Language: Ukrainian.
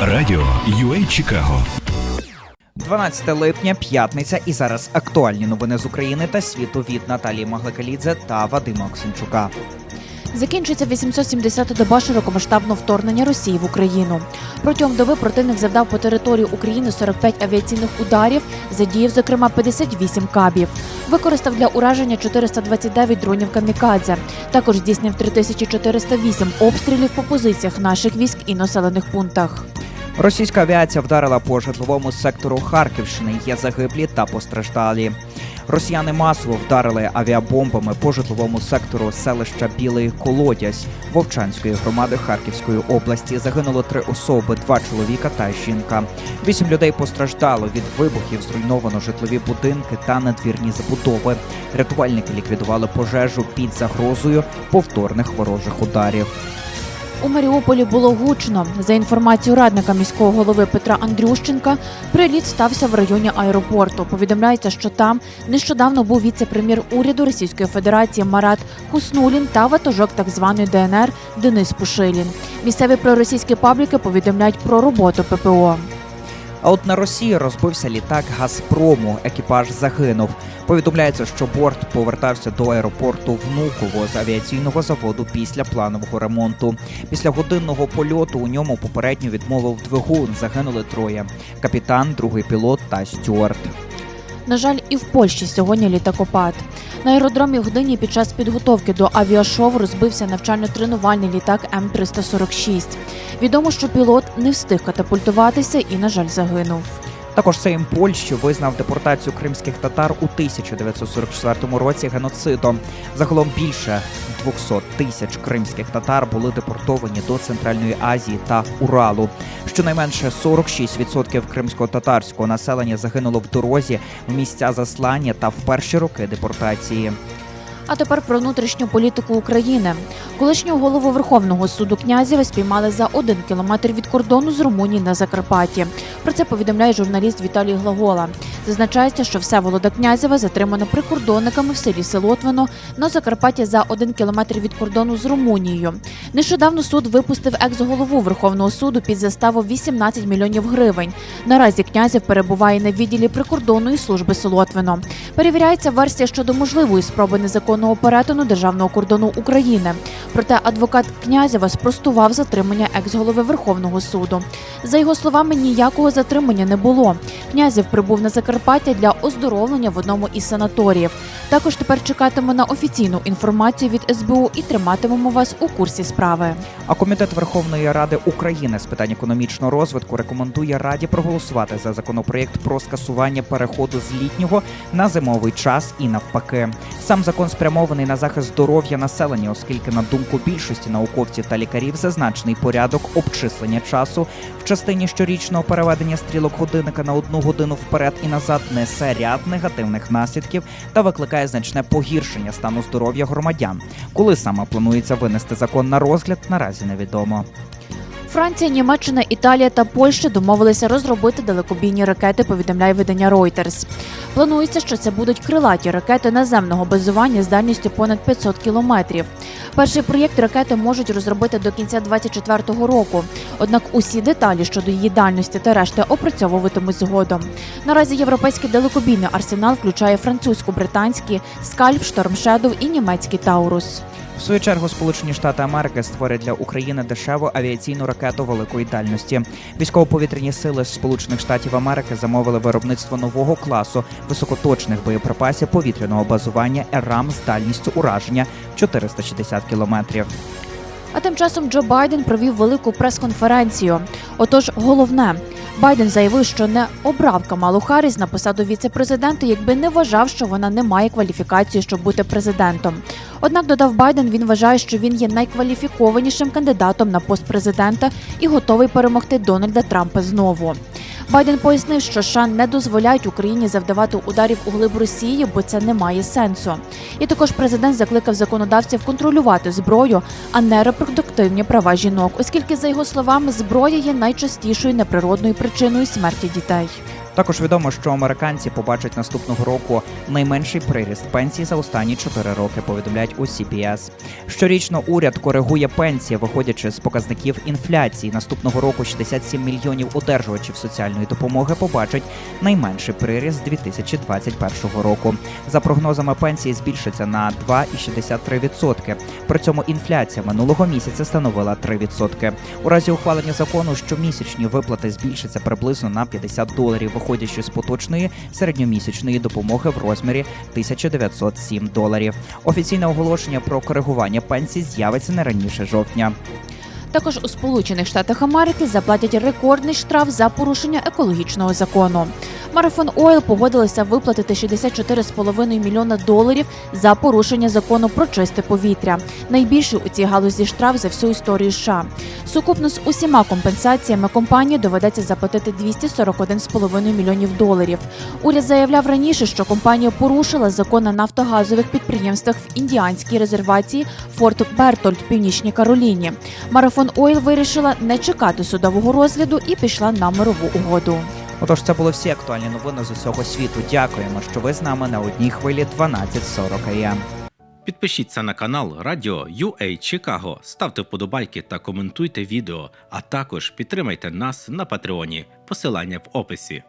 Радіо UA Чикаго 12 липня, п'ятниця, і зараз актуальні новини з України та світу від Наталії Маглакалідзе та Вадима Оксенчука. Закінчується 870-та доба широкомасштабного вторгнення Росії в Україну. Протягом доби противник завдав по території України 45 авіаційних ударів, задіяв, зокрема, 58 кабів. Використав для ураження 429 дронів камікадзе. Також здійснив 3408 обстрілів по позиціях наших військ і населених пунктах. Російська авіація вдарила по житловому сектору Харківщини. Є загиблі та постраждалі. Росіяни масово вдарили авіабомбами по житловому сектору селища Білий Колодязь Вовчанської громади Харківської області. Загинуло три особи: два чоловіка та жінка. Вісім людей постраждало від вибухів, зруйновано житлові будинки та надвірні забудови. Рятувальники ліквідували пожежу під загрозою повторних ворожих ударів. У Маріуполі було гучно. За інформацією радника міського голови Петра Андрющенка, приліт стався в районі аеропорту. Повідомляється, що там нещодавно був віце-прем'єр уряду Російської Федерації Марат Хуснулін та ватажок так званої ДНР Денис Пушилін. Місцеві проросійські пабліки повідомляють про роботу ППО. А от на Росії розбився літак Газпрому. Екіпаж загинув. Повідомляється, що борт повертався до аеропорту Внуково з авіаційного заводу після планового ремонту. Після годинного польоту у ньому попередньо відмовив двигун. Загинули троє: капітан, другий пілот та стюард. На жаль, і в Польщі сьогодні літакопад. На аеродромі в Гдині під час підготовки до авіашоу розбився навчально-тренувальний літак М346. Відомо, що пілот не встиг катапультуватися і, на жаль, загинув. Також Сейм Польщі визнав депортацію кримських татар у 1944 році геноцидом. Загалом більше 200 тисяч кримських татар були депортовані до Центральної Азії та Уралу. Щонайменше 46% кримсько-татарського населення загинуло в дорозі в місця заслання та в перші роки депортації. А тепер про внутрішню політику України. Колишнього голову Верховного суду князєва спіймали за один кілометр від кордону з Румунії на Закарпатті. Про це повідомляє журналіст Віталій Глагола. Зазначається, що все Волода Князєва затримано прикордонниками в селі Селотвино на Закарпатті за один кілометр від кордону з Румунією. Нещодавно суд випустив екс-голову Верховного суду під заставу 18 мільйонів гривень. Наразі князів перебуває на відділі прикордонної служби Солотвино. Перевіряється версія щодо можливої спроби незаконного перетину державного кордону України. Проте адвокат князєва спростував затримання екс-голови Верховного суду. За його словами, ніякого затримання не було. Князів прибув на Закарпаття для оздоровлення в одному із санаторіїв. Також тепер чекатиме на офіційну інформацію від СБУ і триматимемо вас у курсі справи. А комітет Верховної Ради України з питань економічного розвитку рекомендує Раді проголосувати за законопроєкт про скасування переходу з літнього на зимовий час і навпаки. Сам закон спрямований на захист здоров'я населення, оскільки, на думку більшості науковців та лікарів, зазначений порядок обчислення часу в частині щорічного переведення стрілок годинника на одну годину вперед і назад несе ряд негативних наслідків та викликає значне погіршення стану здоров'я громадян. Коли саме планується винести закон на розгляд, наразі невідомо. Франція, Німеччина, Італія та Польща домовилися розробити далекобійні ракети. Повідомляє видання Reuters. Планується, що це будуть крилаті ракети наземного базування з дальністю понад 500 кілометрів. Перший проєкт ракети можуть розробити до кінця 2024 року. Однак усі деталі щодо її дальності та решти опрацьовуватимуть згодом. Наразі європейський далекобійний арсенал включає французько-британські скальп, Шторм Shadow і німецький Таурус. В свою чергу Сполучені Штати Америки створять для України дешеву авіаційну ракету великої дальності. Військово-повітряні сили Сполучених Штатів Америки замовили виробництво нового класу високоточних боєприпасів повітряного базування ЕРАМ з дальністю ураження 460 кілометрів. А тим часом Джо Байден провів велику прес-конференцію. Отож, головне, Байден заявив, що не обрав Камалу Харріс на посаду віце-президента, якби не вважав, що вона не має кваліфікації, щоб бути президентом. Однак додав Байден, він вважає, що він є найкваліфікованішим кандидатом на пост президента і готовий перемогти Дональда Трампа знову. Байден пояснив, що США не дозволяють Україні завдавати ударів у глиб Росії, бо це не має сенсу. І також президент закликав законодавців контролювати зброю, а не репродуктивні права жінок, оскільки, за його словами, зброя є найчастішою неприродною причиною смерті дітей. Також відомо, що американці побачать наступного року найменший приріст пенсій за останні 4 роки. Повідомляють у CBS. Щорічно уряд коригує пенсії, виходячи з показників інфляції. Наступного року 67 мільйонів одержувачів соціальної допомоги побачать найменший приріст 2021 року. За прогнозами пенсії збільшаться на 2,63%. При цьому інфляція минулого місяця становила 3%. У разі ухвалення закону щомісячні виплати збільшаться приблизно на 50 доларів, виходячи з поточної середньомісячної допомоги в розмірі 1907 доларів. Офіційне оголошення про коригування пенсій з'явиться не раніше жовтня. Також у Сполучених Штатах Америки заплатять рекордний штраф за порушення екологічного закону. Марафон Ойл погодилися виплатити 64,5 мільйона доларів за порушення закону про чисте повітря. Найбільший у цій галузі штраф за всю історію США. Сукупно з усіма компенсаціями компанії доведеться заплатити 241,5 мільйонів доларів. Уряд заявляв раніше, що компанія порушила закон на нафтогазових підприємствах в індіанській резервації Форт Бертольд Північній Кароліні. Марафон Ойл вирішила не чекати судового розгляду і пішла на мирову угоду. Отож, це були всі актуальні новини з усього світу. Дякуємо, що ви з нами на одній хвилі 12.40 АМ. Підпишіться на канал Радіо UA Чикаго, ставте вподобайки та коментуйте відео, а також підтримайте нас на Патреоні. Посилання в описі.